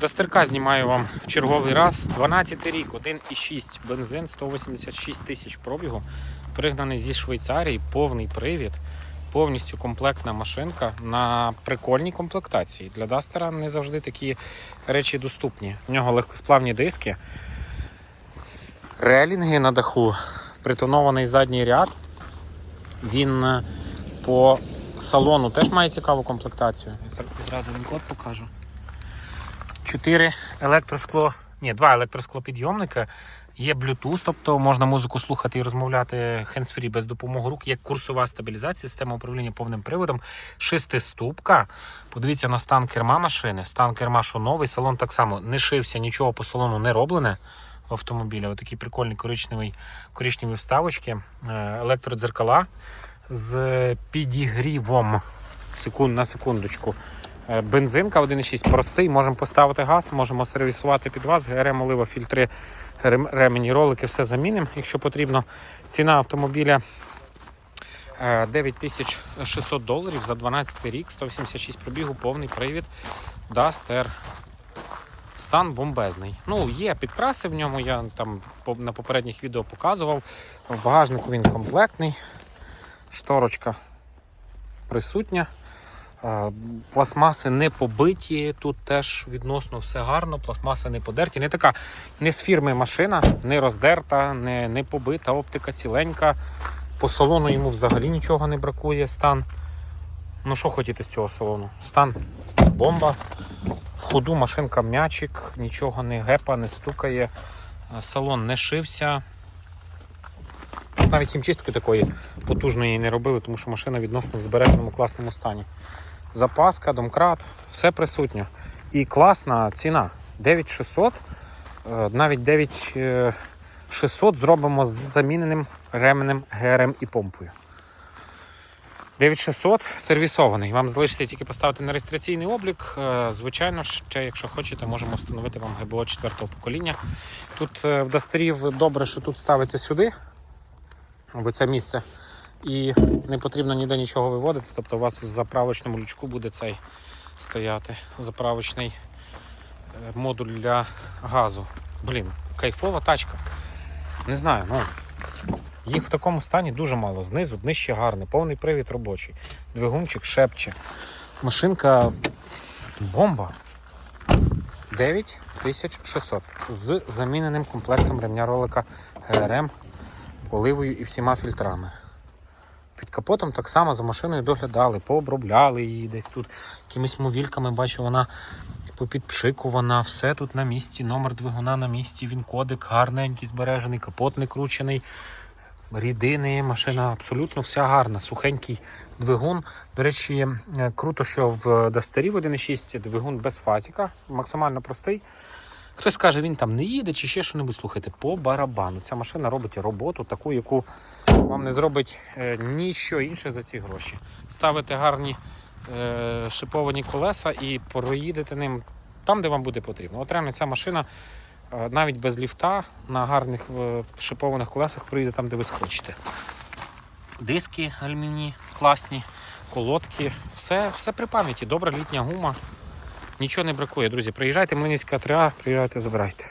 Дастерка знімаю вам в черговий раз. 12 рік, 1,6 бензин, 186 тисяч пробігу. Пригнаний зі Швейцарії, повний привід, повністю комплектна машинка на прикольній комплектації. Для Дастера не завжди такі речі доступні. В нього легкосплавні диски, релінги на даху, притонований задній ряд. Він е, по салону теж має цікаву комплектацію. Я зараз він код покажу. 4 електроскло, ні, два електросклопідйомники. Є Bluetooth, тобто можна музику слухати і розмовляти hands-free без допомоги рук. Є курсова стабілізація, система управління повним приводом, шестиступка. Подивіться на стан керма машини. Стан керма, що новий, салон так само не шився, нічого по салону не роблене в автомобілі. Отакі прикольні коричневі, коричневі вставочки, е, електродзеркала з підігрівом. Секунд на секундочку. Е, Бензинка 1,6 простий, можемо поставити газ, можемо сервісувати під вас, ГРМ, олива, фільтри, ремені, ролики, все замінимо, якщо потрібно. Ціна автомобіля е, 9600 доларів за 12 рік, 186 пробігу, повний привід, Duster. Стан бомбезний. Ну, є підкраси в ньому, я там на попередніх відео показував. В багажнику він комплектний, шторочка присутня. Пластмаси не побиті, тут теж відносно все гарно, пластмаси не подерті. Не така не з фірми машина, не роздерта, не, не побита, оптика ціленька. По салону йому взагалі нічого не бракує. Стан. Ну що хотіти з цього салону? Стан бомба. В ходу машинка м'ячик, нічого не гепа, не стукає. Е, Салон не шився. Навіть хімчистки такої потужної не робили, тому що машина відносно в збереженому класному стані. Запаска, домкрат, все присутньо. І класна ціна. 9600, е, навіть 9600 зробимо з заміненим ременем, ГРМ і помпою. 9600 сервісований. Вам залишиться тільки поставити на реєстраційний облік. Е, Звичайно, ще, якщо хочете, можемо встановити вам ГБО 4 покоління. Тут е, в Дастерів добре, що тут ставиться сюди, в це місце. І не потрібно ніде нічого виводити. Тобто у вас в заправочному лючку буде цей стояти заправочний е, модуль для газу. Блін, кайфова тачка. Не знаю, ну. Їх в такому стані дуже мало. Знизу днище гарне, повний привід робочий. Двигунчик шепче. Машинка бомба. 9600 з заміненим комплектом ремня ролика ГРМ, оливою і всіма фільтрами. Під капотом так само за машиною доглядали, пообробляли її десь тут якимись мовільками. Бачу, вона попідпшикувана, все тут на місці, номер двигуна на місці, він кодик гарненький, збережений, капот не кручений. Рідини, машина абсолютно вся гарна, сухенький двигун. До речі, е, круто, що в Дастері в 1.6 двигун без фазіка, максимально простий. Хтось каже, він там не їде чи ще що-небудь. Слухайте, по барабану. Ця машина робить роботу, таку, яку вам не зробить е, ніщо інше за ці гроші. Ставите гарні е, шиповані колеса і проїдете ним там, де вам буде потрібно. От реально ця машина е, навіть без ліфта на гарних шипованих колесах проїде там, де ви схочете. Диски алюмінії класні, колодки, все, все при пам'яті. Добра літня гума. Нічого не бракує, друзі. Приїжджайте, Млинівська 3А, приїжджайте, забирайте.